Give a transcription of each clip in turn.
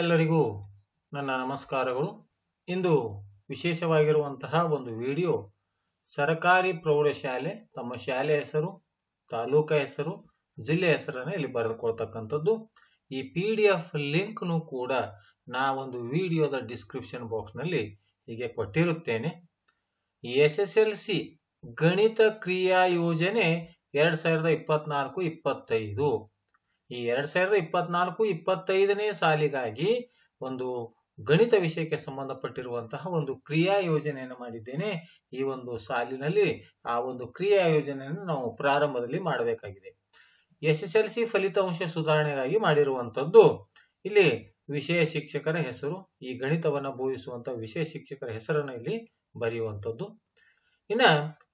ಎಲ್ಲರಿಗೂ ನನ್ನ ನಮಸ್ಕಾರಗಳು. ಇಂದು ವಿಶೇಷವಾಗಿರುವಂತಹ ಒಂದು ವಿಡಿಯೋ, ಸರಕಾರಿ ಪ್ರೌಢಶಾಲೆ, ತಮ್ಮ ಶಾಲೆ ಹೆಸರು, ತಾಲೂಕ ಹೆಸರು, ಜಿಲ್ಲೆ ಹೆಸರನ್ನು ಇಲ್ಲಿ ಬರೆದುಕೊಳ್ತಕ್ಕಂಥದ್ದು. ಈ ಪಿ ಡಿ ಎಫ್ ಲಿಂಕ್ನು ಕೂಡ ನಾ ಒಂದು ವಿಡಿಯೋದ ಡಿಸ್ಕ್ರಿಪ್ಷನ್ ಬಾಕ್ಸ್ನಲ್ಲಿ ಹೀಗೆ ಕೊಟ್ಟಿರುತ್ತೇನೆ. ಎಸ್ ಎಸ್ ಎಲ್ ಸಿ ಗಣಿತ ಕ್ರಿಯಾ ಯೋಜನೆ ಎರಡ್ ಸಾವಿರದ ಇಪ್ಪತ್ನಾಲ್ಕು, ಇಪ್ಪತ್ತೈದು. ಈ ಎರಡ್ ಸಾವಿರದ ಇಪ್ಪತ್ನಾಲ್ಕು, ಇಪ್ಪತ್ತೈದನೇ ಸಾಲಿಗಾಗಿ ಒಂದು ಗಣಿತ ವಿಷಯಕ್ಕೆ ಸಂಬಂಧಪಟ್ಟಿರುವಂತಹ ಒಂದು ಕ್ರಿಯಾ ಯೋಜನೆಯನ್ನು ಮಾಡಿದ್ದೇನೆ. ಈ ಒಂದು ಸಾಲಿನಲ್ಲಿ ಆ ಒಂದು ಕ್ರಿಯಾ ಯೋಜನೆಯನ್ನು ನಾವು ಪ್ರಾರಂಭದಲ್ಲಿ ಮಾಡಬೇಕಾಗಿದೆ. ಎಸ್ ಎಸ್ ಎಲ್ ಸಿ ಫಲಿತಾಂಶ ಸುಧಾರಣೆಗಾಗಿ ಮಾಡಿರುವಂತದ್ದು ಇಲ್ಲಿ ವಿಷಯ ಶಿಕ್ಷಕರ ಹೆಸರು, ಈ ಗಣಿತವನ್ನು ಬೋಧಿಸುವಂತಹ ವಿಷಯ ಶಿಕ್ಷಕರ ಹೆಸರನ್ನು ಇಲ್ಲಿ ಬರೆಯುವಂತದ್ದು ಇನ್ನ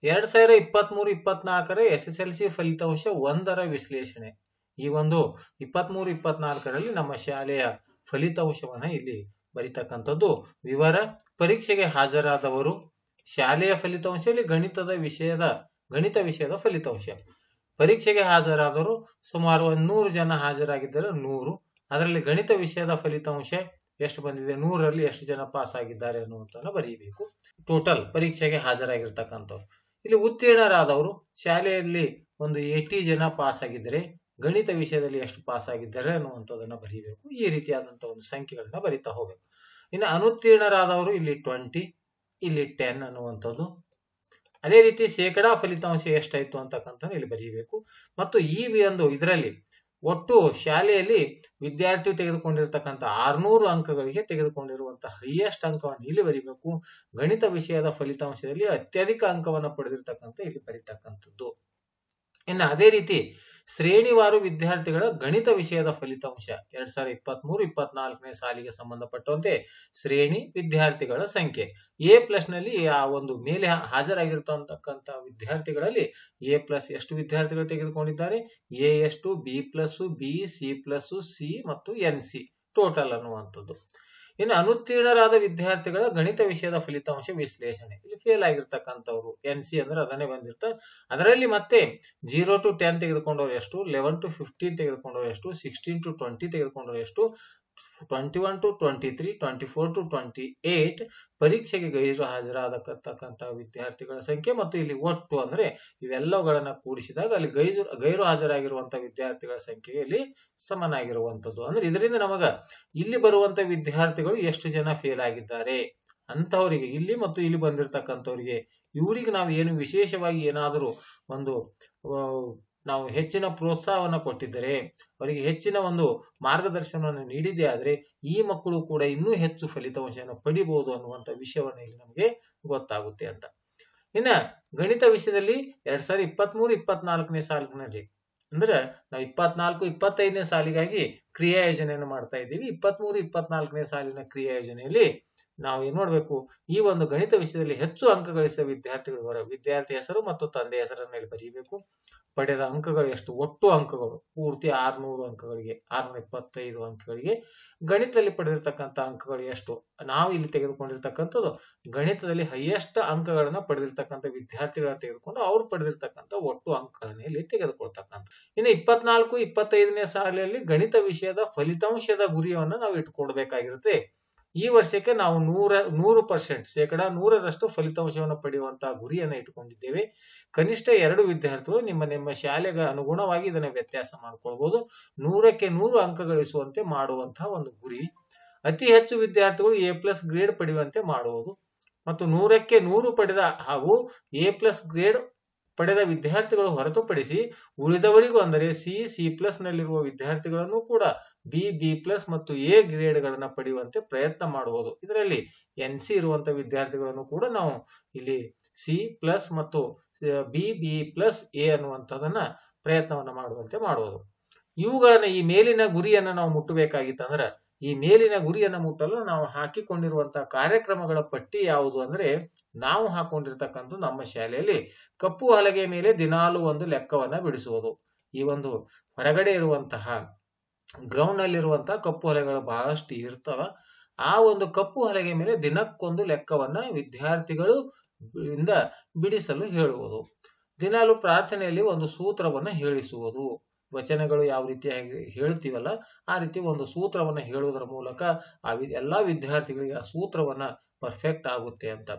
ಎರಡ್ ಸಾವಿರದ ಇಪ್ಪತ್ತ್ ಮೂರು ಇಪ್ಪತ್ನಾಲ್ಕರ ಎಸ್ ಎಸ್ ಎಲ್ ಸಿ ಫಲಿತಾಂಶ ಒಂದರ ವಿಶ್ಲೇಷಣೆ. ಈ ಒಂದು ಇಪ್ಪತ್ಮೂರು, ಇಪ್ಪತ್ನಾಲ್ಕರಲ್ಲಿ ನಮ್ಮ ಶಾಲೆಯ ಫಲಿತಾಂಶವನ್ನ ಇಲ್ಲಿ ಬರಿತಕ್ಕಂಥದ್ದು. ವಿವರ, ಪರೀಕ್ಷೆಗೆ ಹಾಜರಾದವರು, ಶಾಲೆಯ ಫಲಿತಾಂಶ ಇಲ್ಲಿ ಗಣಿತದ ವಿಷಯದ, ಗಣಿತ ವಿಷಯದ ಫಲಿತಾಂಶ. ಪರೀಕ್ಷೆಗೆ ಹಾಜರಾದವರು ಸುಮಾರು ಒಂದ್ ನೂರು ಜನ ಹಾಜರಾಗಿದ್ದರೆ ನೂರು. ಅದರಲ್ಲಿ ಗಣಿತ ವಿಷಯದ ಫಲಿತಾಂಶ ಎಷ್ಟು ಬಂದಿದೆ, ನೂರಲ್ಲಿ ಎಷ್ಟು ಜನ ಪಾಸ್ ಆಗಿದ್ದಾರೆ ಅನ್ನುವಂತನ್ನ ಬರೀಬೇಕು. ಟೋಟಲ್ ಪರೀಕ್ಷೆಗೆ ಹಾಜರಾಗಿರ್ತಕ್ಕಂಥವ್ರು. ಇಲ್ಲಿ ಉತ್ತೀರ್ಣರಾದವರು, ಶಾಲೆಯಲ್ಲಿ ಒಂದು ಏಟಿ ಜನ ಪಾಸ್ ಆಗಿದ್ದರೆ ಗಣಿತ ವಿಷಯದಲ್ಲಿ ಎಷ್ಟು ಪಾಸ್ ಆಗಿದ್ದಾರೆ ಅನ್ನುವಂಥದ್ದನ್ನ ಬರೀಬೇಕು. ಈ ರೀತಿಯಾದಂತಹ ಒಂದು ಸಂಖ್ಯೆಗಳನ್ನ ಬರಿತಾ ಹೋಗಬೇಕು. ಇನ್ನು ಅನುತ್ತೀರ್ಣರಾದವರು ಇಲ್ಲಿ ಟ್ವೆಂಟಿ ಇಲ್ಲಿ ಟೆನ್ ಅನ್ನುವಂಥದ್ದು. ಅದೇ ರೀತಿ ಶೇಕಡಾ ಫಲಿತಾಂಶ ಎಷ್ಟಾಯ್ತು ಅಂತಕ್ಕಂಥ ಇಲ್ಲಿ ಬರೀಬೇಕು. ಮತ್ತು ಈ ಒಂದು ಇದರಲ್ಲಿ ಒಟ್ಟು ಶಾಲೆಯಲ್ಲಿ ವಿದ್ಯಾರ್ಥಿ ತೆಗೆದುಕೊಂಡಿರ್ತಕ್ಕಂಥ ಆರ್ನೂರು ಅಂಕಗಳಿಗೆ ತೆಗೆದುಕೊಂಡಿರುವಂತಹ ಹೈಯೆಸ್ಟ್ ಅಂಕವನ್ನು ಇಲ್ಲಿ ಬರೀಬೇಕು. ಗಣಿತ ವಿಷಯದ ಫಲಿತಾಂಶದಲ್ಲಿ ಅತ್ಯಧಿಕ ಅಂಕವನ್ನು ಪಡೆದಿರ್ತಕ್ಕಂಥ ಇಲ್ಲಿ ಬರೀತಕ್ಕಂಥದ್ದು. ಇನ್ನು ಅದೇ ರೀತಿ ಶ್ರೇಣಿವಾರು ವಿದ್ಯಾರ್ಥಿಗಳ ಗಣಿತ ವಿಷಯದ ಫಲಿತಾಂಶ. ಎರಡ್ ಸಾವಿರದ ಇಪ್ಪತ್ತ್ ಮೂರು ಇಪ್ಪತ್ನಾಲ್ಕನೇ ಸಾಲಿಗೆ ಸಂಬಂಧಪಟ್ಟಂತೆ ಶ್ರೇಣಿ ವಿದ್ಯಾರ್ಥಿಗಳ ಸಂಖ್ಯೆ. ಎ ಪ್ಲಸ್ನಲ್ಲಿ ಆ ಒಂದು ಮೇಲೆ ಹಾಜರಾಗಿರ್ತಕ್ಕಂಥ ವಿದ್ಯಾರ್ಥಿಗಳಲ್ಲಿ ಎ ಪ್ಲಸ್ ಎಷ್ಟು ವಿದ್ಯಾರ್ಥಿಗಳು ತೆಗೆದುಕೊಂಡಿದ್ದಾರೆ? ಎ ಎಷ್ಟು, B plus B, C plus C ಮತ್ತು ಎನ್ ಸಿ. ಟೋಟಲ್ ಅನ್ನುವಂಥದ್ದು. ಇನ್ನು ಅನುತ್ತೀರ್ಣರಾದ ವಿದ್ಯಾರ್ಥಿಗಳ ಗಣಿತ ವಿಷಯದ ಫಲಿತಾಂಶ ವಿಶ್ಲೇಷಣೆ. ಇಲ್ಲಿ ಫೇಲ್ ಆಗಿರ್ತಕ್ಕಂಥವ್ರು ಎನ್ ಸಿ ಅಂದ್ರೆ ಅದನ್ನೇ ಬಂದಿರ್ತ ಅದರಲ್ಲಿ ಮತ್ತೆ ಜೀರೋ ಟು ಟೆನ್ ತೆಗೆದುಕೊಂಡವ್ರು ಎಷ್ಟು? ಲೆವೆನ್ ಟು ಫಿಫ್ಟೀನ್ ತೆಗೆದುಕೊಂಡವ್ರು ಎಷ್ಟು? ಸಿಕ್ಸ್ಟೀನ್ ಟು ಟ್ವೆಂಟಿ ತೆಗೆದುಕೊಂಡವ್ರು ಎಷ್ಟು? Twenty to twenty three twenty four to twenty eight ಪರೀಕ್ಷೆಗೆ ಗೈರು ಹಾಜರಾದಕ್ಕಂತ ವಿದ್ಯಾರ್ಥಿಗಳ ಸಂಖ್ಯೆ ಮತ್ತು ಇಲ್ಲಿ ಒಟ್ಟು ಅಂದ್ರೆ ಇವೆಲ್ಲವುಗಳನ್ನ ಕೂಡಿಸಿದಾಗ ಅಲ್ಲಿ ಗೈರು ಗೈರು ಹಾಜರಾಗಿರುವಂತಹ ವಿದ್ಯಾರ್ಥಿಗಳ ಸಂಖ್ಯೆ ಇಲ್ಲಿ ಸಮನಾಗಿರುವಂತದ್ದು ಅಂದ್ರೆ ಇದರಿಂದ ನಮಗ ಇಲ್ಲಿ ಬರುವಂತ ವಿದ್ಯಾರ್ಥಿಗಳು ಎಷ್ಟು ಜನ ಫೇಲ್ ಆಗಿದ್ದಾರೆ? ಅಂತವರಿಗೆ ಇಲ್ಲಿ ಮತ್ತು ಇಲ್ಲಿ ಬಂದಿರತಕ್ಕಂಥವ್ರಿಗೆ, ಇವರಿಗೆ ನಾವು ಏನು ವಿಶೇಷವಾಗಿ ಏನಾದರೂ ಒಂದು ನಾವು ಹೆಚ್ಚಿನ ಪ್ರೋತ್ಸಾಹವನ್ನ ಕೊಟ್ಟಿದ್ದರೆ, ಅವರಿಗೆ ಹೆಚ್ಚಿನ ಒಂದು ಮಾರ್ಗದರ್ಶನವನ್ನು ನೀಡಿದೆ ಆದ್ರೆ, ಈ ಮಕ್ಕಳು ಕೂಡ ಇನ್ನೂ ಹೆಚ್ಚು ಫಲಿತಾಂಶವನ್ನು ಪಡಿಬಹುದು ಅನ್ನುವಂಥ ವಿಷಯವನ್ನ ಇಲ್ಲಿ ನಮಗೆ ಗೊತ್ತಾಗುತ್ತೆ ಅಂತ. ಇನ್ನ ಗಣಿತ ವಿಷಯದಲ್ಲಿ ಎರಡ್ ಸಾವಿರದ ಇಪ್ಪತ್ಮೂರು, ಇಪ್ಪತ್ನಾಲ್ಕನೇ ಸಾಲಿನಲ್ಲಿ ಅಂದ್ರೆ ನಾವು ಇಪ್ಪತ್ನಾಲ್ಕು, ಇಪ್ಪತ್ತೈದನೇ ಸಾಲಿಗಾಗಿ ಕ್ರಿಯಾ ಯೋಜನೆಯನ್ನು ಮಾಡ್ತಾ ಇದ್ದೀವಿ. ಇಪ್ಪತ್ಮೂರು, ಇಪ್ಪತ್ನಾಲ್ಕನೇ ಸಾಲಿನ ಕ್ರಿಯಾ ಯೋಜನೆಯಲ್ಲಿ ನಾವು ಏನ್ ಮಾಡ್ಬೇಕು? ಈ ಒಂದು ಗಣಿತ ವಿಷಯದಲ್ಲಿ ಹೆಚ್ಚು ಅಂಕ ಗಳಿಸಿದ ವಿದ್ಯಾರ್ಥಿಗಳು ವಿದ್ಯಾರ್ಥಿ ಹೆಸರು ಮತ್ತು ತಂದೆ ಹೆಸರನ್ನ ಇಲ್ಲಿ ಬರೀಬೇಕು. ಪಡೆದ ಅಂಕಗಳು ಎಷ್ಟು? ಒಟ್ಟು ಅಂಕಗಳು. ಪೂರ್ತಿ ಆರ್ನೂರು ಅಂಕಗಳಿಗೆ ಆರ್ನೂರ ಇಪ್ಪತ್ತೈದು ಅಂಕಗಳಿಗೆ. ಗಣಿತದಲ್ಲಿ ಪಡೆದಿರ್ತಕ್ಕಂಥ ಅಂಕಗಳು ಎಷ್ಟು? ನಾವು ಇಲ್ಲಿ ತೆಗೆದುಕೊಂಡಿರ್ತಕ್ಕಂಥದ್ದು ಗಣಿತದಲ್ಲಿ ಹೈಯೆಸ್ಟ್ ಅಂಕಗಳನ್ನ ಪಡೆದಿರ್ತಕ್ಕಂಥ ವಿದ್ಯಾರ್ಥಿಗಳನ್ನ ತೆಗೆದುಕೊಂಡು ಅವ್ರು ಪಡೆದಿರ್ತಕ್ಕಂಥ ಒಟ್ಟು ಅಂಕಗಳನ್ನ ಇಲ್ಲಿ ತೆಗೆದುಕೊಳ್ತಕ್ಕಂಥ ಇನ್ನು ಇಪ್ಪತ್ನಾಲ್ಕು, ಇಪ್ಪತ್ತೈದನೇ ಸಾಲಿನಲ್ಲಿ ಗಣಿತ ವಿಷಯದ ಫಲಿತಾಂಶದ ಗುರಿಯನ್ನ ನಾವು ಇಟ್ಕೊಡ್ಬೇಕಾಗಿರುತ್ತೆ ಈ ವರ್ಷಕ್ಕೆ ನಾವು ನೂರ, ನೂರು ಪರ್ಸೆಂಟ್ ಶೇಕಡಾ ನೂರರಷ್ಟು ಫಲಿತಾಂಶವನ್ನು ಪಡೆಯುವಂತಹ ಗುರಿಯನ್ನು ಇಟ್ಟುಕೊಂಡಿದ್ದೇವೆ. ಕನಿಷ್ಠ ಎರಡು ವಿದ್ಯಾರ್ಥಿಗಳು ನಿಮ್ಮ ನಿಮ್ಮ ಶಾಲೆಗೆ ಅನುಗುಣವಾಗಿ ಇದನ್ನು ವ್ಯತ್ಯಾಸ ಮಾಡಿಕೊಳ್ಬಹುದು ನೂರಕ್ಕೆ ನೂರು ಅಂಕ ಗಳಿಸುವಂತೆ ಮಾಡುವಂತಹ ಒಂದು ಗುರಿ. ಅತಿ ಹೆಚ್ಚು ವಿದ್ಯಾರ್ಥಿಗಳು ಎ ಪ್ಲಸ್ ಗ್ರೇಡ್ ಪಡೆಯುವಂತೆ ಮಾಡುವುದು. ಮತ್ತು ನೂರಕ್ಕೆ ನೂರು ಪಡೆದ ಹಾಗೂ ಎ ಪ್ಲಸ್ ಗ್ರೇಡ್ ಪಡೆದ ವಿದ್ಯಾರ್ಥಿಗಳು ಹೊರತುಪಡಿಸಿ ಉಳಿದವರಿಗೂ ಅಂದರೆ ಸಿ ಸಿ ಪ್ಲಸ್ ನಲ್ಲಿರುವ ವಿದ್ಯಾರ್ಥಿಗಳನ್ನು ಕೂಡ ಬಿ ಬಿ ಪ್ಲಸ್ ಮತ್ತು ಎ ಗ್ರೇಡ್ ಗಳನ್ನ ಪಡೆಯುವಂತೆ ಪ್ರಯತ್ನ ಮಾಡುವುದು. ಇದರಲ್ಲಿ ಎನ್ ಸಿ ಇರುವಂತಹ ವಿದ್ಯಾರ್ಥಿಗಳನ್ನು ಕೂಡ ನಾವು ಇಲ್ಲಿ ಸಿ ಪ್ಲಸ್ ಮತ್ತು ಬಿ ಬಿ ಪ್ಲಸ್ ಎ ಅನ್ನುವಂಥದನ್ನ ಪ್ರಯತ್ನವನ್ನ ಮಾಡುವಂತೆ ಮಾಡುವುದು. ಇವುಗಳನ್ನ ಈ ಮೇಲಿನ ಗುರಿಯನ್ನ ನಾವು ಮುಟ್ಟಬೇಕಾಗಿತ್ತಂದ್ರೆ ಈ ಮೇಲಿನ ಗುರಿಯನ್ನ ಮುಟ್ಟಲು ನಾವು ಹಾಕಿಕೊಂಡಿರುವಂತಹ ಕಾರ್ಯಕ್ರಮಗಳ ಪಟ್ಟಿ ಯಾವುದು ಅಂದ್ರೆ, ನಾವು ಹಾಕೊಂಡಿರ್ತಕ್ಕಂಥ ನಮ್ಮ ಶಾಲೆಯಲ್ಲಿ ಕಪ್ಪು ಹಲಗೆ ಮೇಲೆ ದಿನಾಲು ಒಂದು ಲೆಕ್ಕವನ್ನ ಬಿಡಿಸುವುದು. ಈ ಒಂದು ಹೊರಗಡೆ ಇರುವಂತಹ ಗ್ರೌಂಡ್ ನಲ್ಲಿರುವಂತಹ ಕಪ್ಪು ಹಲಗೆಗಳು ಬಹಳಷ್ಟು ಇರ್ತವ. ಆ ಒಂದು ಕಪ್ಪು ಹಲಗೆ ಮೇಲೆ ದಿನಕ್ಕೊಂದು ಲೆಕ್ಕವನ್ನ ವಿದ್ಯಾರ್ಥಿಗಳು ಇಂದ ಬಿಡಿಸಲು ಹೇಳುವುದು. ದಿನಾಲು ಪ್ರಾರ್ಥನೆಯಲ್ಲಿ ಒಂದು ಸೂತ್ರವನ್ನ ಹೇಳಿಸುವುದು. ವಚನಗಳು ಯಾವ ರೀತಿಯಾಗಿ ಹೇಳ್ತೀವಲ್ಲ, ಆ ರೀತಿ ಒಂದು ಸೂತ್ರವನ್ನ ಹೇಳುವುದರ ಮೂಲಕ ಆ ಎಲ್ಲಾ ವಿದ್ಯಾರ್ಥಿಗಳಿಗೆ ಆ ಸೂತ್ರವನ್ನ ಪರ್ಫೆಕ್ಟ್ ಆಗುತ್ತೆ ಅಂತ.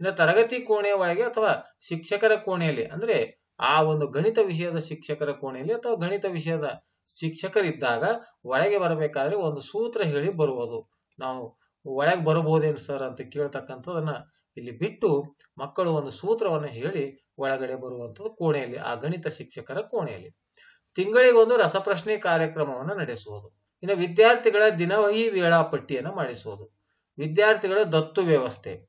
ಇನ್ನು ತರಗತಿ ಕೋಣೆಯ ಒಳಗೆ ಅಥವಾ ಶಿಕ್ಷಕರ ಕೋಣೆಯಲ್ಲಿ, ಅಂದ್ರೆ ಆ ಒಂದು ಗಣಿತ ವಿಷಯದ ಶಿಕ್ಷಕರ ಕೋಣೆಯಲ್ಲಿ ಅಥವಾ ಗಣಿತ ವಿಷಯದ ಶಿಕ್ಷಕರಿದ್ದಾಗ ಒಳಗೆ ಬರಬೇಕಾದ್ರೆ ಒಂದು ಸೂತ್ರ ಹೇಳಿ ಬರುವುದು. ನಾವು ಒಳಗೆ ಬರಬಹುದೇನು ಸರ್ ಅಂತ ಕೇಳ್ತಕ್ಕಂಥದನ್ನ ಇಲ್ಲಿ ಬಿಟ್ಟು ಮಕ್ಕಳು ಒಂದು ಸೂತ್ರವನ್ನು ಹೇಳಿ ಒಳಗಡೆ ಬರುವಂಥದ್ದು ಕೋಣೆಯಲ್ಲಿ, ಆ ಗಣಿತ ಶಿಕ್ಷಕರ ಕೋಣೆಯಲ್ಲಿ. ತಿಂಗಳಿಗೊಂದು ರಸಪ್ರಶ್ನೆ ಕಾರ್ಯಕ್ರಮವನ್ನು ನಡೆಸುವುದು. ಇನ್ನು ವಿದ್ಯಾರ್ಥಿಗಳ ದಿನವಹಿ ವೇಳಾಪಟ್ಟಿಯನ್ನು ಮಾಡಿಸುವುದು. ವಿದ್ಯಾರ್ಥಿಗಳ ದತ್ತು ವ್ಯವಸ್ಥೆ.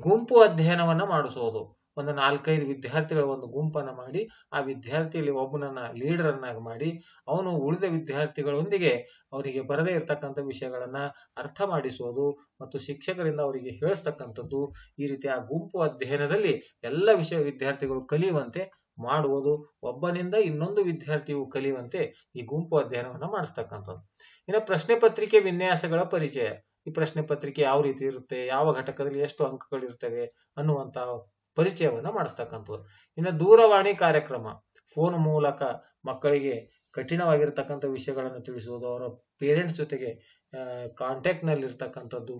ಗುಂಪು ಅಧ್ಯಯನವನ್ನು ಮಾಡಿಸುವುದು. ಒಂದು ನಾಲ್ಕೈದು ವಿದ್ಯಾರ್ಥಿಗಳ ಒಂದು ಗುಂಪನ್ನ ಮಾಡಿ, ಆ ವಿದ್ಯಾರ್ಥಿಯಲ್ಲಿ ಒಬ್ಬನನ್ನ ಲೀಡರ್ ಅನ್ನಾಗಿ ಮಾಡಿ, ಅವನು ಉಳಿದ ವಿದ್ಯಾರ್ಥಿಗಳೊಂದಿಗೆ ಅವರಿಗೆ ಬರದೇ ಇರತಕ್ಕಂಥ ವಿಷಯಗಳನ್ನ ಅರ್ಥ ಮಾಡಿಸುವುದು ಮತ್ತು ಶಿಕ್ಷಕರಿಂದ ಅವರಿಗೆ ಹೇಳಿಸ್ತಕ್ಕಂಥದ್ದು, ಈ ರೀತಿ ಆ ಗುಂಪು ಅಧ್ಯಯನದಲ್ಲಿ ಎಲ್ಲ ವಿಷಯ ವಿದ್ಯಾರ್ಥಿಗಳು ಕಲಿಯುವಂತೆ ಮಾಡುವುದು, ಒಬ್ಬನಿಂದ ಇನ್ನೊಂದು ವಿದ್ಯಾರ್ಥಿಯು ಕಲಿಯುವಂತೆ ಈ ಗುಂಪು ಅಧ್ಯಯನವನ್ನ ಮಾಡಿಸ್ತಕ್ಕಂಥದ್ದು. ಇನ್ನು ಪ್ರಶ್ನೆ ಪತ್ರಿಕೆ ವಿನ್ಯಾಸಗಳ ಪರಿಚಯ. ಈ ಪ್ರಶ್ನೆ ಪತ್ರಿಕೆ ಯಾವ ರೀತಿ ಇರುತ್ತೆ, ಯಾವ ಘಟಕದಲ್ಲಿ ಎಷ್ಟು ಅಂಕಗಳಿರ್ತವೆ ಅನ್ನುವಂತ ಪರಿಚಯವನ್ನ ಮಾಡಿಸ್ತಕ್ಕಂಥದ್ದು. ಇನ್ನು ದೂರವಾಣಿ ಕಾರ್ಯಕ್ರಮ ಫೋನ್ ಮೂಲಕ ಮಕ್ಕಳಿಗೆ ಕಠಿಣವಾಗಿರ್ತಕ್ಕಂಥ ವಿಷಯಗಳನ್ನು ತಿಳಿಸುವುದು, ಅವರ ಪೇರೆಂಟ್ಸ್ ಜೊತೆಗೆ ಕಾಂಟ್ಯಾಕ್ಟ್ ನಲ್ಲಿರ್ತಕ್ಕಂಥದ್ದು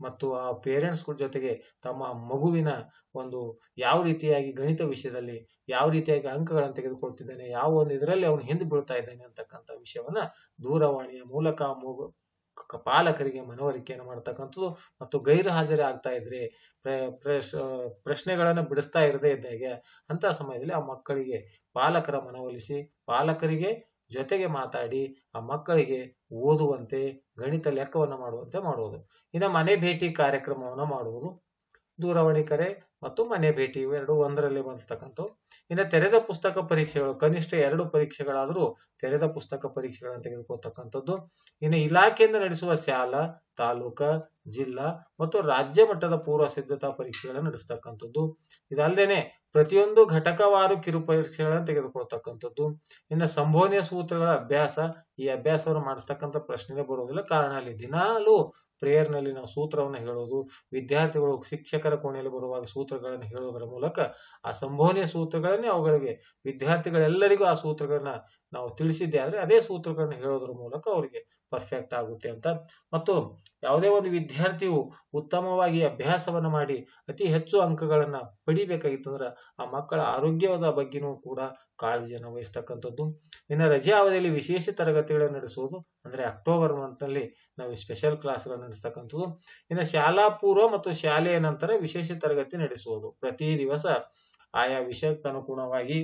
ಮತ್ತು ಆ ಪೇರೆಂಟ್ಸ್ ಜೊತೆಗೆ ತಮ್ಮ ಮಗುವಿನ ಒಂದು ಯಾವ ರೀತಿಯಾಗಿ ಗಣಿತ ವಿಷಯದಲ್ಲಿ, ಯಾವ ರೀತಿಯಾಗಿ ಅಂಕಗಳನ್ನು ತೆಗೆದುಕೊಳ್ತಿದ್ದಾನೆ, ಯಾವ ಒಂದು ಇದರಲ್ಲಿ ಅವನು ಹಿಂದೆ ಬೀಳ್ತಾ ಇದ್ದಾನೆ ಅಂತಕ್ಕಂಥ ವಿಷಯವನ್ನ ದೂರವಾಣಿಯ ಮೂಲಕ ಮಗು ಪಾಲಕರಿಗೆ ಮನವರಿಕೆಯನ್ನು ಮಾಡ್ತಕ್ಕಂಥದ್ದು ಮತ್ತು ಗೈರು ಹಾಜರಿ ಆಗ್ತಾ ಇದ್ರೆ ಪ್ರಶ್ನೆಗಳನ್ನು ಬಿಡಿಸ್ತಾ ಇರದೇ ಇದ್ದಾಗೆ ಅಂತ ಸಮಯದಲ್ಲಿ ಆ ಮಕ್ಕಳಿಗೆ ಪಾಲಕರ ಮನವೊಲಿಸಿ, ಪಾಲಕರಿಗೆ ಜೊತೆಗೆ ಮಾತಾಡಿ, ಆ ಮಕ್ಕಳಿಗೆ ಓದುವಂತೆ, ಗಣಿತ ಲೆಕ್ಕವನ್ನು ಮಾಡುವಂತೆ ಮಾಡುವುದು. ಇನ್ನು ಮನೆ ಭೇಟಿ ಕಾರ್ಯಕ್ರಮವನ್ನ ಮಾಡುವುದು ದೂರವಾಣಿ ಕರೆ ಮತ್ತು ಮನೆ ಭೇಟಿ ಇವೆರಡು ಒಂದರಲ್ಲಿ ಬಂದಿರ್ತಕ್ಕಂಥವು. ಇನ್ನು ತೆರೆದ ಪುಸ್ತಕ ಪರೀಕ್ಷೆಗಳು, ಕನಿಷ್ಠ ಎರಡು ಪರೀಕ್ಷೆಗಳಾದರೂ ತೆರೆದ ಪುಸ್ತಕ ಪರೀಕ್ಷೆಗಳನ್ನು ತೆಗೆದುಕೊಳ್ತಕ್ಕಂಥದ್ದು. ಇನ್ನು ಇಲಾಖೆಯಿಂದ ನಡೆಸುವ ಶಾಲಾ, ತಾಲೂಕಾ, ಜಿಲ್ಲಾ ಮತ್ತು ರಾಜ್ಯ ಮಟ್ಟದ ಪೂರ್ವ ಸಿದ್ಧತಾ ಪರೀಕ್ಷೆಗಳನ್ನು ನಡೆಸ್ತಕ್ಕಂಥದ್ದು. ಇದಲ್ಲದೇನೆ ಪ್ರತಿಯೊಂದು ಘಟಕವಾರು ಕಿರು ಪರೀಕ್ಷೆಗಳನ್ನು ತೆಗೆದುಕೊಳ್ತಕ್ಕಂಥದ್ದು. ಇನ್ನು ಸಂಭವನೀಯ ಸೂತ್ರಗಳ ಅಭ್ಯಾಸ, ಈ ಅಭ್ಯಾಸವನ್ನು ಮಾಡಿಸ್ತಕ್ಕಂಥ ಪ್ರಶ್ನೆಗೆ ಬರುವುದಿಲ್ಲ. ಕಾರಣ ಅಲ್ಲಿ ದಿನಾಲೂ ಪ್ರೇಯರ್ನಲ್ಲಿ ನಾವು ಸೂತ್ರವನ್ನು ಹೇಳೋದು, ವಿದ್ಯಾರ್ಥಿಗಳು, ಶಿಕ್ಷಕರ ಕೋಣೆಯಲ್ಲಿ ಬರುವಾಗ ಸೂತ್ರಗಳನ್ನು ಹೇಳುವುದರ ಮೂಲಕ ಆ ಸಂಭವನೀಯ ಸೂತ್ರಗಳನ್ನೇ ಅವುಗಳಿಗೆ ವಿದ್ಯಾರ್ಥಿಗಳೆಲ್ಲರಿಗೂ ಆ ಸೂತ್ರಗಳನ್ನ ನಾವು ತಿಳಿಸಿದ್ದೆ ಆದ್ರೆ ಅದೇ ಸೂತ್ರಗಳನ್ನ ಹೇಳೋದ್ರ ಮೂಲಕ ಅವರಿಗೆ ಪರ್ಫೆಕ್ಟ್ ಆಗುತ್ತೆ ಅಂತ ಮತ್ತು ಯಾವುದೇ ಒಂದು ವಿದ್ಯಾರ್ಥಿಯು ಉತ್ತಮವಾಗಿ ಅಭ್ಯಾಸವನ್ನ ಮಾಡಿ ಅತಿ ಹೆಚ್ಚು ಅಂಕಗಳನ್ನ ಪಡಿಬೇಕಾಗಿತ್ತಂದ್ರ ಆ ಮಕ್ಕಳ ಆರೋಗ್ಯದ ಬಗ್ಗೆನೂ ಕೂಡ ಕಾಳಜಿಯನ್ನು ವಹಿಸ್ತಕ್ಕಂಥದ್ದು. ಇನ್ನು ರಜೆ ಅವಧಿಯಲ್ಲಿ ವಿಶೇಷ ತರಗತಿಗಳನ್ನು ನಡೆಸುವುದು ಅಂದ್ರೆ ಅಕ್ಟೋಬರ್ ಮಂತ್ನಲ್ಲಿ ನಾವು ಸ್ಪೆಷಲ್ ಕ್ಲಾಸ್ಗಳನ್ನು ನಡೆಸ್ತಕ್ಕಂಥದ್ದು. ಇನ್ನು ಶಾಲಾ ಪೂರ್ವ ಮತ್ತು ಶಾಲೆಯ ನಂತರ ವಿಶೇಷ ತರಗತಿ ನಡೆಸುವುದು. ಪ್ರತಿ ದಿವಸ ಆಯಾ ವಿಷಯಕ್ಕೆ ಅನುಗುಣವಾಗಿ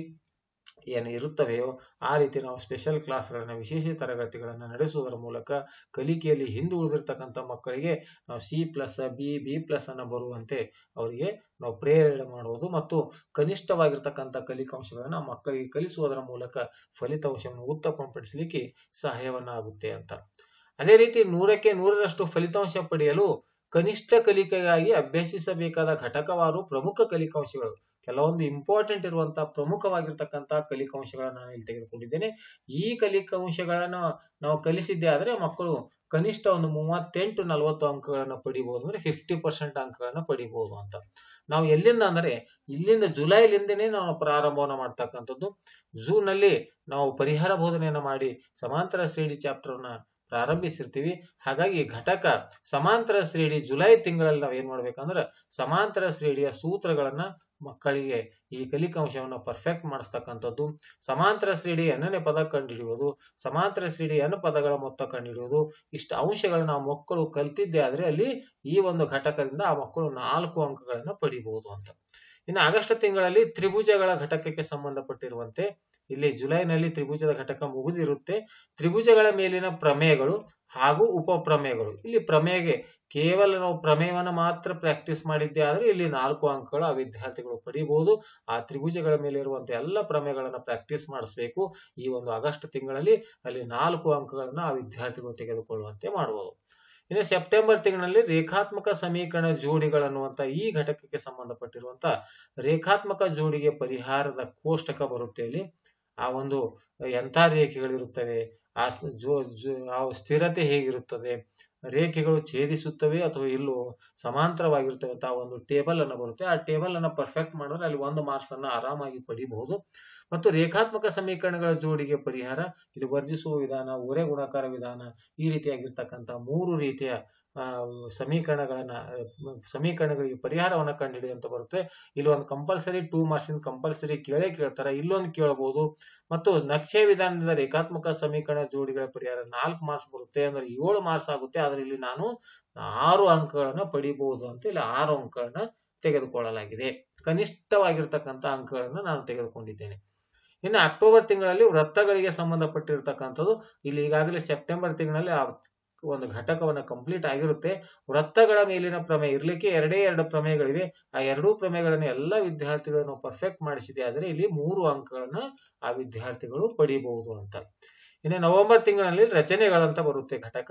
ಏನು ಇರುತ್ತವೆಯೋ, ಆ ರೀತಿ ನಾವು ಸ್ಪೆಷಲ್ ಕ್ಲಾಸ್ಗಳನ್ನು ವಿಶೇಷ ತರಗತಿಗಳನ್ನು ನಡೆಸುವುದರ ಮೂಲಕ ಕಲಿಕೆಯಲ್ಲಿ ಹಿಂದೆ ಉಳಿದಿರ್ತಕ್ಕಂಥ ಮಕ್ಕಳಿಗೆ ನಾವು C plus B B plus ಅನ್ನು ಬರುವಂತೆ ಅವರಿಗೆ ನಾವು ಪ್ರೇರಣೆ ಮಾಡುವುದು ಮತ್ತು ಕನಿಷ್ಠವಾಗಿರ್ತಕ್ಕಂಥ ಕಲಿಕಾಂಶಗಳನ್ನು ಮಕ್ಕಳಿಗೆ ಕಲಿಸುವುದರ ಮೂಲಕ ಫಲಿತಾಂಶವನ್ನು ಉತ್ತಮಪಡಿಸಲಿಕ್ಕೆ ಸಹಾಯವನ್ನ ಆಗುತ್ತೆ ಅಂತ. ಅದೇ ರೀತಿ ನೂರಕ್ಕೆ ನೂರರಷ್ಟು ಫಲಿತಾಂಶ ಪಡೆಯಲು ಕನಿಷ್ಠ ಕಲಿಕೆಗಾಗಿ ಅಭ್ಯಸಿಸಬೇಕಾದ ಘಟಕವಾರು ಪ್ರಮುಖ ಕಲಿಕಾಂಶಗಳು. ಕೆಲವೊಂದು ಇಂಪಾರ್ಟೆಂಟ್ ಇರುವಂತಹ ಪ್ರಮುಖವಾಗಿರ್ತಕ್ಕಂತಹ ಕಲಿಕಾಂಶಗಳನ್ನ ನಾನು ಇಲ್ಲಿ ತೆಗೆದುಕೊಂಡಿದ್ದೇನೆ. ಈ ಕಲಿಕಾಂಶಗಳನ್ನ ನಾವು ಕಲಿಸಿದ್ದೆ ಆದ್ರೆ ಮಕ್ಕಳು ಕನಿಷ್ಠ ಒಂದು ಮೂವತ್ತೆಂಟು ನಲವತ್ತು ಅಂಕಗಳನ್ನ ಪಡಿಬಹುದು ಅಂದ್ರೆ ಫಿಫ್ಟಿ ಪರ್ಸೆಂಟ್ ಅಂಕಗಳನ್ನ ಪಡಿಬಹುದು ಅಂತ. ನಾವು ಎಲ್ಲಿಂದ ಅಂದ್ರೆ ಇಲ್ಲಿಂದ ಜುಲೈಲಿಂದನೇ ನಾವು ಪ್ರಾರಂಭವನ್ನ ಮಾಡ್ತಕ್ಕಂಥದ್ದು. ಜೂನ್ನಲ್ಲಿ ನಾವು ಪರಿಹಾರ ಬೋಧನೆಯನ್ನ ಮಾಡಿ ಸಮಾಂತರ ಶ್ರೇಣಿ ಚಾಪ್ಟರ್ ಅನ್ನ ಪ್ರಾರಂಭಿಸಿರ್ತೀವಿ. ಹಾಗಾಗಿ ಘಟಕ ಸಮಾಂತರ ಶ್ರೇಣಿ ಜುಲೈ ತಿಂಗಳಲ್ಲಿ ನಾವು ಏನ್ ಮಾಡ್ಬೇಕಂದ್ರ ಸಮಾಂತರ ಶ್ರೇಣಿಯ ಸೂತ್ರಗಳನ್ನ ಮಕ್ಕಳಿಗೆ ಈ ಕಲಿಕಾಂಶವನ್ನ ಪರ್ಫೆಕ್ಟ್ ಮಾಡಿಸ್ತಕ್ಕಂಥದ್ದು. ಸಮಾಂತರ ಶ್ರೇಣಿ ಎನ್ನನೇ ಪದ ಕಂಡುಹಿಡಿಯುವುದು ಸಮಾಂತರ ಶ್ರೇಣಿ ಎನ್ನು ಪದಗಳ ಮೊತ್ತ ಕಂಡುಹಿಡಿಯುವುದು ಇಷ್ಟು ಅಂಶಗಳನ್ನ ಮಕ್ಕಳು ಕಲ್ತಿದ್ದೆ ಆದ್ರೆ ಅಲ್ಲಿ ಈ ಒಂದು ಘಟಕದಿಂದ ಆ ಮಕ್ಕಳು ನಾಲ್ಕು ಅಂಕಗಳನ್ನ ಪಡಿಬಹುದು ಅಂತ. ಇನ್ನು ಆಗಸ್ಟ್ ತಿಂಗಳಲ್ಲಿ ತ್ರಿಭುಜಗಳ ಘಟಕಕ್ಕೆ ಸಂಬಂಧಪಟ್ಟಿರುವಂತೆ ಇಲ್ಲಿ ಜುಲೈನಲ್ಲಿ ತ್ರಿಭುಜದ ಘಟಕ ಮುಗಿದಿರುತ್ತೆ. ತ್ರಿಭುಜಗಳ ಮೇಲಿನ ಪ್ರಮೇಯಗಳು ಹಾಗೂ ಉಪಪ್ರಮೇಯಗಳು. ಇಲ್ಲಿ ಪ್ರಮೇಯಗೆ ಕೇವಲ ನಾವು ಪ್ರಮೇಯವನ್ನ ಮಾತ್ರ ಪ್ರಾಕ್ಟೀಸ್ ಮಾಡಿದ್ದೆ ಆದ್ರೆ ಇಲ್ಲಿ ನಾಲ್ಕು ಅಂಕಗಳು ಆ ವಿದ್ಯಾರ್ಥಿಗಳು ಪಡಿಬಹುದು ಆ ತ್ರಿಭುಜಗಳ ಮೇಲೆ ಇರುವಂತಹ ಎಲ್ಲ ಪ್ರಮೇಯಗಳನ್ನ ಪ್ರಾಕ್ಟೀಸ್ ಮಾಡಿಸ್ಬೇಕು. ಈ ಒಂದು ಆಗಸ್ಟ್ ತಿಂಗಳಲ್ಲಿ ಅಲ್ಲಿ ನಾಲ್ಕು ಅಂಕಗಳನ್ನ ಆ ವಿದ್ಯಾರ್ಥಿಗಳು ತೆಗೆದುಕೊಳ್ಳುವಂತೆ ಮಾಡಬಹುದು ಇನ್ನು ಸೆಪ್ಟೆಂಬರ್ ತಿಂಗಳಲ್ಲಿ ರೇಖಾತ್ಮಕ ಸಮೀಕರಣ ಜೋಡಿಗಳನ್ನುವಂತ ಈ ಘಟಕಕ್ಕೆ ಸಂಬಂಧಪಟ್ಟಿರುವಂತ ರೇಖಾತ್ಮಕ ಜೋಡಿಗೆ ಪರಿಹಾರದ ಕೋಷ್ಟಕ ಬರುತ್ತೆ ಇಲ್ಲಿ. ಆ ಒಂದು ಎಂಥ ರೇಖೆಗಳಿರುತ್ತವೆ ಆ ಜೋ ಸ್ಥಿರತೆ ಹೇಗಿರುತ್ತದೆ? ರೇಖೆಗಳು ಛೇದಿಸುತ್ತವೆ ಅಥವಾ ಇಲ್ಲೋ ಅಂತ ಒಂದು ಟೇಬಲ್ ಅನ್ನ ಬರುತ್ತೆ. ಆ ಟೇಬಲ್ ಅನ್ನ ಪರ್ಫೆಕ್ಟ್ ಮಾಡಿದ್ರೆ ಅಲ್ಲಿ ಒಂದು ಮಾರ್ಕ್ಸ್ ಅನ್ನ ಆರಾಮಾಗಿ ಪಡಿಬಹುದು. ಮತ್ತು ರೇಖಾತ್ಮಕ ಸಮೀಕರಣಗಳ ಜೋಡಿಗೆ ಪರಿಹಾರ, ಇದು ವರ್ಜಿಸುವ ವಿಧಾನ ಒರೆ ಗುಣಾಕಾರ ವಿಧಾನ, ಈ ರೀತಿಯಾಗಿರ್ತಕ್ಕಂಥ ಮೂರು ರೀತಿಯ ಸಮೀಕರಣಗಳನ್ನ, ಸಮೀಕರಣಗಳಿಗೆ ಪರಿಹಾರವನ್ನ ಕಂಡುಹಿಡಿಯುವಂತ ಬರುತ್ತೆ. ಇಲ್ಲಿ ಒಂದು ಕಂಪಲ್ಸರಿ ಟೂ ಮಾರ್ಕ್ಸ್ ಕಂಪಲ್ಸರಿ ಕೇಳೇ ಕೇಳ್ತಾರೆ. ಇಲ್ಲೊಂದು ಕೇಳಬಹುದು ಮತ್ತು ನಕ್ಷೆ ವಿಧಾನದಿಂದ ರೇಖಾತ್ಮಕ ಸಮೀಕರಣ ಜೋಡಿಗಳ ಪರಿಹಾರ ನಾಲ್ಕು ಮಾರ್ಕ್ಸ್ ಬರುತ್ತೆ. ಅಂದ್ರೆ ಏಳು ಮಾರ್ಕ್ಸ್ ಆಗುತ್ತೆ. ಆದ್ರೆ ಇಲ್ಲಿ ನಾನು ಆರು ಅಂಕಗಳನ್ನ ಪಡಿಬಹುದು ಅಂತ ಇಲ್ಲಿ ಆರು ಅಂಕಗಳನ್ನ ತೆಗೆದುಕೊಳ್ಳಲಾಗಿದೆ. ಕನಿಷ್ಠವಾಗಿರ್ತಕ್ಕಂಥ ಅಂಕಗಳನ್ನ ನಾನು ತೆಗೆದುಕೊಂಡಿದ್ದೇನೆ. ಇನ್ನು ಅಕ್ಟೋಬರ್ ತಿಂಗಳಲ್ಲಿ ವೃತ್ತಗಳಿಗೆ ಸಂಬಂಧಪಟ್ಟಿರ್ತಕ್ಕಂಥದ್ದು, ಇಲ್ಲಿ ಈಗಾಗಲೇ ಸೆಪ್ಟೆಂಬರ್ ತಿಂಗಳಲ್ಲಿ ಆ ಒಂದು ಘಟಕವನ್ನ ಕಂಪ್ಲೀಟ್ ಆಗಿರುತ್ತೆ. ವೃತ್ತಗಳ ಮೇಲಿನ ಪ್ರಮೇಯ ಇರ್ಲಿಕ್ಕೆ ಎರಡೇ ಎರಡು ಪ್ರಮೇಯಗಳಿವೆ. ಆ ಎರಡೂ ಪ್ರಮೇಯಗಳನ್ನು ಎಲ್ಲ ವಿದ್ಯಾರ್ಥಿಗಳನ್ನು ಪರ್ಫೆಕ್ಟ್ ಮಾಡಿಸಿದೆ. ಆದ್ರೆ ಇಲ್ಲಿ ಮೂರು ಅಂಕಗಳನ್ನ ಆ ವಿದ್ಯಾರ್ಥಿಗಳು ಪಡಿಬಹುದು ಅಂತ. ಇನ್ನು ನವೆಂಬರ್ ತಿಂಗಳಲ್ಲಿ ರಚನೆಗಳಂತ ಬರುತ್ತೆ ಘಟಕ.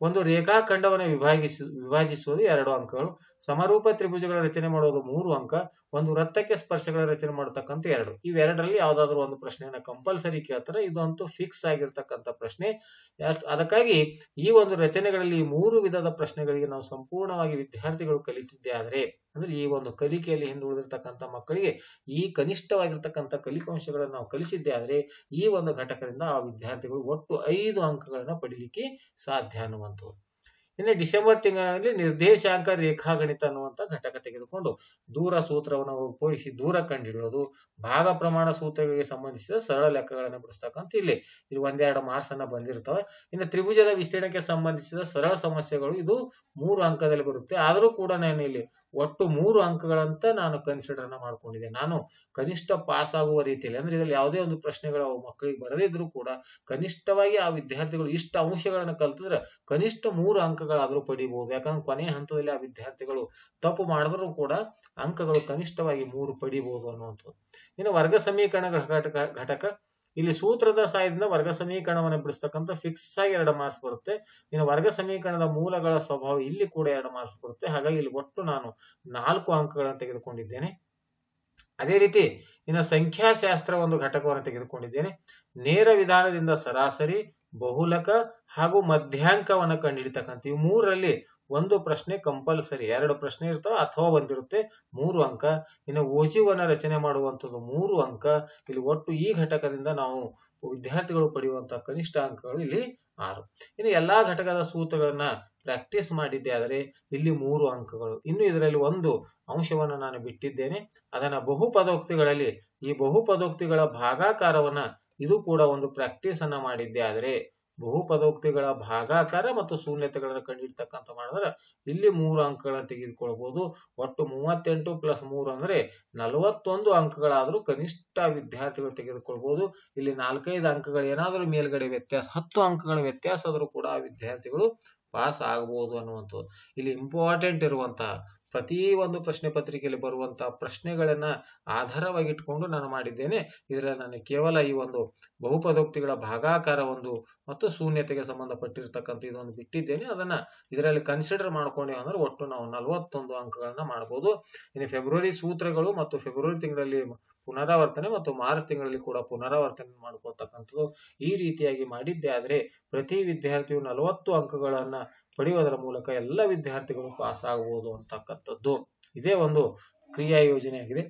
ಒಂದು ರೇಖಾಖಂಡವನ್ನು ವಿಭಾಗಿಸಿ, ವಿಭಾಜಿಸುವುದು ಎರಡು ಅಂಕಗಳು. ಸಮರೂಪ ತ್ರಿಭುಜಗಳ ರಚನೆ ಮಾಡುವುದು ಮೂರು ಅಂಕ, ಒಂದು ವೃತ್ತಕ್ಕೆ ಸ್ಪರ್ಶಗಳ ರಚನೆ ಮಾಡತಕ್ಕಂಥ ಎರಡು. ಇವೆರಡರಲ್ಲಿ ಯಾವ್ದಾದ್ರು ಒಂದು ಪ್ರಶ್ನೆಯನ್ನ ಕಂಪಲ್ಸರಿ ಕೇಳ್ತಾರೆ. ಇದಂತೂ ಫಿಕ್ಸ್ ಆಗಿರ್ತಕ್ಕಂಥ ಪ್ರಶ್ನೆ. ಅದಕ್ಕಾಗಿ ಈ ಒಂದು ರಚನೆಗಳಲ್ಲಿ ಮೂರು ವಿಧದ ಪ್ರಶ್ನೆಗಳಿಗೆ ನಾವು ಸಂಪೂರ್ಣವಾಗಿ ವಿದ್ಯಾರ್ಥಿಗಳು ಕಲಿತಿದ್ದೆ ಆದ್ರೆ ಅಂದ್ರೆ ಈ ಒಂದು ಕಲಿಕೆಯಲ್ಲಿ ಹಿಂದುಳಿದಿರ್ತಕ್ಕಂಥ ಮಕ್ಕಳಿಗೆ ಈ ಕನಿಷ್ಠವಾಗಿರ್ತಕ್ಕಂಥ ಕಲಿಕಾಂಶಗಳನ್ನು ನಾವು ಕಲಿಸಿದ್ದೆ ಆದ್ರೆ ಈ ಒಂದು ಘಟಕದಿಂದ ಆ ವಿದ್ಯಾರ್ಥಿಗಳು ಒಟ್ಟು ಐದು ಅಂಕಗಳನ್ನ ಪಡೀಲಿಕ್ಕೆ ಸಾಧ್ಯ ಅನ್ನುವಂಥದ್ದು. ಇನ್ನು ಡಿಸೆಂಬರ್ ತಿಂಗಳಲ್ಲಿ ನಿರ್ದೇಶಾಂಕ ರೇಖಾಗಣಿತ ಅನ್ನುವಂತ ಘಟಕ ತೆಗೆದುಕೊಂಡು ದೂರ ಸೂತ್ರವನ್ನು ಉಪಯೋಗಿಸಿ ದೂರ ಕಂಡುಹಿಡಿಯೋದು, ಭಾಗ ಪ್ರಮಾಣ ಸೂತ್ರಗಳಿಗೆ ಸಂಬಂಧಿಸಿದ ಸರಳ ಲೆಕ್ಕಗಳನ್ನು ಬಿಡಿಸ್ತಕ್ಕಂತ ಇಲ್ಲಿ ಇಲ್ಲಿ ಒಂದೆರಡು ಮಾರ್ಕ್ಸ್ ಅನ್ನ ಬಂದಿರ್ತವೆ. ಇನ್ನು ತ್ರಿಭುಜದ ವಿಸ್ತೀರ್ಣಕ್ಕೆ ಸಂಬಂಧಿಸಿದ ಸರಳ ಸಮಸ್ಯೆಗಳು ಇದು ಮೂರು ಅಂಕದಲ್ಲಿ ಬರುತ್ತೆ. ಆದರೂ ಕೂಡ ನಾನು ಇಲ್ಲಿ ಒಟ್ಟು ಮೂರು ಅಂಕಗಳಂತ ನಾನು ಕನ್ಸಿಡರ್ ಅನ್ನ ಮಾಡ್ಕೊಂಡಿದ್ದೆ. ನಾನು ಕನಿಷ್ಠ ಪಾಸ್ ಆಗುವ ರೀತಿಯಲ್ಲಿ, ಅಂದ್ರೆ ಇದರಲ್ಲಿ ಯಾವುದೇ ಒಂದು ಪ್ರಶ್ನೆಗಳು ಮಕ್ಕಳಿಗೆ ಬರದಿದ್ರು ಕೂಡ ಕನಿಷ್ಠವಾಗಿ ಆ ವಿದ್ಯಾರ್ಥಿಗಳು ಇಷ್ಟ ಅಂಶಗಳನ್ನ ಕಲ್ತಿದ್ರೆ ಕನಿಷ್ಠ ಮೂರು ಅಂಕಗಳಾದ್ರೂ ಪಡಿಬಹುದು ಯಾಕಂದ್ರೆ ಕೊನೆಯ ಹಂತದಲ್ಲಿ ಆ ವಿದ್ಯಾರ್ಥಿಗಳು ತಪ್ಪು ಮಾಡಿದ್ರು ಕೂಡ ಅಂಕಗಳು ಕನಿಷ್ಠವಾಗಿ ಮೂರು ಪಡಿಬಹುದು ಅನ್ನುವಂಥದ್ದು. ಇನ್ನು ವರ್ಗ ಸಮೀಕರಣಗಳ ಘಟಕ ಘಟಕ ಇಲ್ಲಿ ಸೂತ್ರದ ಸಹಾಯದಿಂದ ವರ್ಗ ಸಮೀಕರಣವನ್ನು ಬಿಡಿಸ್ತಕ್ಕಂಥ ಫಿಕ್ಸ್ ಆಗಿ ಎರಡು ಮಾರ್ಕ್ಸ್ ಬರುತ್ತೆ. ಇನ್ನು ವರ್ಗ ಸಮೀಕರಣದ ಮೂಲಗಳ ಸ್ವಭಾವ ಇಲ್ಲಿ ಕೂಡ ಎರಡು ಮಾರ್ಕ್ಸ್ ಬರುತ್ತೆ. ಹಾಗಾಗಿ ಇಲ್ಲಿ ಒಟ್ಟು ನಾನು ನಾಲ್ಕು ಅಂಕಗಳನ್ನು ತೆಗೆದುಕೊಂಡಿದ್ದೇನೆ. ಅದೇ ರೀತಿ ಇನ್ನು ಸಂಖ್ಯಾಶಾಸ್ತ್ರ ಒಂದು ಘಟಕವನ್ನು ತೆಗೆದುಕೊಂಡಿದ್ದೇನೆ. ನೇರ ವಿಧಾನದಿಂದ ಸರಾಸರಿ ಬಹುಲಕ ಹಾಗೂ ಮಧ್ಯಾಂಕವನ್ನು ಕಂಡುಹಿಡಿತಕ್ಕಂಥ ಈ ಮೂರರಲ್ಲಿ ಒಂದು ಪ್ರಶ್ನೆ ಕಂಪಲ್ಸರಿ, ಎರಡು ಪ್ರಶ್ನೆ ಇರ್ತವೆ ಅಥವಾ ಒಂದಿರುತ್ತೆ, ಮೂರು ಅಂಕ. ಇನ್ನು ಓಜಿವನ್ನ ರಚನೆ ಮಾಡುವಂಥದ್ದು ಮೂರು ಅಂಕ. ಇಲ್ಲಿ ಒಟ್ಟು ಈ ಘಟಕದಿಂದ ನಾವು ವಿದ್ಯಾರ್ಥಿಗಳು ಪಡೆಯುವಂತಹ ಕನಿಷ್ಠ ಅಂಕಗಳು ಇಲ್ಲಿ ಆರು. ಇನ್ನು ಎಲ್ಲಾ ಘಟಕದ ಸೂತ್ರಗಳನ್ನ ಪ್ರಾಕ್ಟೀಸ್ ಮಾಡಿದ್ದೆ ಆದರೆ ಇಲ್ಲಿ ಮೂರು ಅಂಕಗಳು. ಇನ್ನು ಇದರಲ್ಲಿ ಒಂದು ಅಂಶವನ್ನು ನಾನು ಬಿಟ್ಟಿದ್ದೇನೆ. ಅದನ್ನ ಬಹುಪದೋಕ್ತಿಗಳಲ್ಲಿ ಈ ಬಹುಪದೋಕ್ತಿಗಳ ಭಾಗಾಕಾರವನ್ನ ಇದು ಕೂಡ ಒಂದು ಪ್ರಾಕ್ಟೀಸ್ ಅನ್ನ ಮಾಡಿದ್ದೆ. ಆದರೆ ಬಹುಪದೋಕ್ತಿಗಳ ಭಾಗಾಕಾರ ಮತ್ತು ಶೂನ್ಯತೆಗಳನ್ನು ಕಂಡಿಡ್ತಕ್ಕಂಥ ಮಾಡಿದ್ರೆ ಇಲ್ಲಿ ಮೂರು ಅಂಕಗಳನ್ನ ತೆಗೆದುಕೊಳ್ಬಹುದು ಒಟ್ಟು ಮೂವತ್ತೆಂಟು ಪ್ಲಸ್ ಮೂರು ಅಂದ್ರೆ ನಲವತ್ತೊಂದು ಅಂಕಗಳಾದರೂ ಕನಿಷ್ಠ ವಿದ್ಯಾರ್ಥಿಗಳು ತೆಗೆದುಕೊಳ್ಬಹುದು ಇಲ್ಲಿ ನಾಲ್ಕೈದು ಅಂಕಗಳು ಏನಾದರೂ ಮೇಲ್ಗಡೆ ವ್ಯತ್ಯಾಸ, ಹತ್ತು ಅಂಕಗಳ ವ್ಯತ್ಯಾಸ ಆದರೂ ಕೂಡ ವಿದ್ಯಾರ್ಥಿಗಳು ಪಾಸ್ ಆಗಬಹುದು ಅನ್ನುವಂಥದ್ದು. ಇಲ್ಲಿ ಇಂಪಾರ್ಟೆಂಟ್ ಇರುವಂತಹ ಪ್ರತಿ ಒಂದು ಪ್ರಶ್ನೆ ಪತ್ರಿಕೆಯಲ್ಲಿ ಬರುವಂತಹ ಪ್ರಶ್ನೆಗಳನ್ನ ಆಧಾರವಾಗಿಟ್ಕೊಂಡು ನಾನು ಮಾಡಿದ್ದೇನೆ. ಇದರಲ್ಲಿ ನಾನು ಕೇವಲ ಈ ಒಂದು ಬಹುಪದೋಕ್ತಿಗಳ ಭಾಗಾಕಾರ ಒಂದು ಮತ್ತು ಶೂನ್ಯತೆಗೆ ಸಂಬಂಧಪಟ್ಟಿರ್ತಕ್ಕಂಥ ಇದೊಂದು ಬಿಟ್ಟಿದ್ದೇನೆ. ಅದನ್ನ ಇದರಲ್ಲಿ ಕನ್ಸಿಡರ್ ಮಾಡ್ಕೊಂಡೇವೆ ಅಂದ್ರೆ ಒಟ್ಟು ನಾವು ನಲವತ್ತೊಂದು ಅಂಕಗಳನ್ನ ಮಾಡಬಹುದು ಇನ್ನು ಫೆಬ್ರವರಿ ಸೂತ್ರಗಳು ಮತ್ತು ಫೆಬ್ರವರಿ ತಿಂಗಳಲ್ಲಿ ಪುನರಾವರ್ತನೆ ಮತ್ತು ಮಾರ್ಚ್ ತಿಂಗಳಲ್ಲಿ ಕೂಡ ಪುನರಾವರ್ತನೆ ಮಾಡ್ಕೊಳ್ತಕ್ಕಂಥದ್ದು ಈ ರೀತಿಯಾಗಿ ಮಾಡಿದ್ದೆ. ಆದರೆ ಪ್ರತಿ ವಿದ್ಯಾರ್ಥಿಯು ನಲವತ್ತು ಅಂಕಗಳನ್ನ ಪಡೆಯುವುದರ ಮೂಲಕ ಎಲ್ಲ ವಿದ್ಯಾರ್ಥಿಗಳು ಪಾಸ್ ಆಗಬಹುದು ಅಂತಕ್ಕಂಥದ್ದು. ಇದೇ ಒಂದು ಕ್ರಿಯಾ ಯೋಜನೆಯಾಗಿದೆ.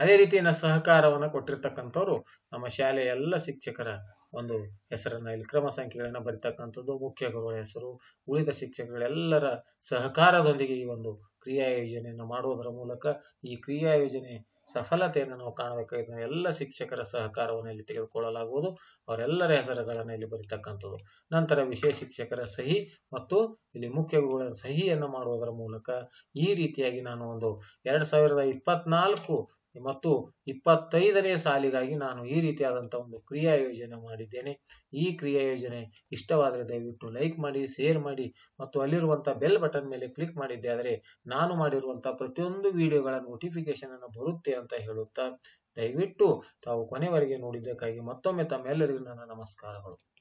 ಅದೇ ರೀತಿ ಸಹಕಾರವನ್ನ ಕೊಟ್ಟಿರ್ತಕ್ಕಂಥವ್ರು ನಮ್ಮ ಶಾಲೆಯ ಎಲ್ಲ ಶಿಕ್ಷಕರ ಒಂದು ಹೆಸರನ್ನ ಇಲ್ಲಿ ಕ್ರಮ ಸಂಖ್ಯೆಗಳನ್ನ ಬರಿತಕ್ಕಂಥದ್ದು, ಮುಖ್ಯ ಹೆಸರು, ಉಳಿದ ಶಿಕ್ಷಕಗಳೆಲ್ಲರ ಸಹಕಾರದೊಂದಿಗೆ ಈ ಒಂದು ಕ್ರಿಯಾ ಯೋಜನೆಯನ್ನು ಮಾಡುವುದರ ಮೂಲಕ ಈ ಕ್ರಿಯಾ ಯೋಜನೆ ಸಫಲತೆಯನ್ನು ನಾವು ಕಾಣಬೇಕಾಗಿದೆ ಎಲ್ಲ ಶಿಕ್ಷಕರ ಸಹಕಾರವನ್ನು ಇಲ್ಲಿ ತೆಗೆದುಕೊಳ್ಳಲಾಗುವುದು. ಅವರೆಲ್ಲರ ಹೆಸರುಗಳನ್ನು ಇಲ್ಲಿ ಬರೀತಕ್ಕಂಥದ್ದು. ನಂತರ ವಿಶೇಷ ಶಿಕ್ಷಕರ ಸಹಿ ಮತ್ತು ಇಲ್ಲಿ ಮುಖ್ಯ ಸಹಿಯನ್ನು ಮಾಡುವುದರ ಮೂಲಕ ಈ ರೀತಿಯಾಗಿ ನಾನು ಒಂದು ಎರಡ್ ಸಾವಿರದ ಇಪ್ಪತ್ನಾಲ್ಕು ಮತ್ತು ಇಪ್ಪತ್ತೈದನೇ ಸಾಲಿಗಾಗಿ ನಾನು ಈ ರೀತಿಯಾದಂಥ ಒಂದು ಕ್ರಿಯಾ ಯೋಜನೆ ಮಾಡಿದ್ದೇನೆ. ಈ ಕ್ರಿಯಾ ಯೋಜನೆ ಇಷ್ಟವಾದರೆ ದಯವಿಟ್ಟು ಲೈಕ್ ಮಾಡಿ, ಶೇರ್ ಮಾಡಿ ಮತ್ತು ಅಲ್ಲಿರುವಂಥ ಬೆಲ್ ಬಟನ್ ಮೇಲೆ ಕ್ಲಿಕ್ ಮಾಡಿದ್ದೆ ಆದರೆ ನಾನು ಮಾಡಿರುವಂಥ ಪ್ರತಿಯೊಂದು ವಿಡಿಯೋಗಳ ನೋಟಿಫಿಕೇಶನ್ ಅನ್ನು ಬರುತ್ತೆ ಅಂತ ಹೇಳುತ್ತಾ ದಯವಿಟ್ಟು ತಾವು ಕೊನೆವರೆಗೆ ನೋಡಿದ್ದಕ್ಕಾಗಿ ಮತ್ತೊಮ್ಮೆ ತಮ್ಮೆಲ್ಲರಿಗೂ ನನ್ನ ನಮಸ್ಕಾರಗಳು.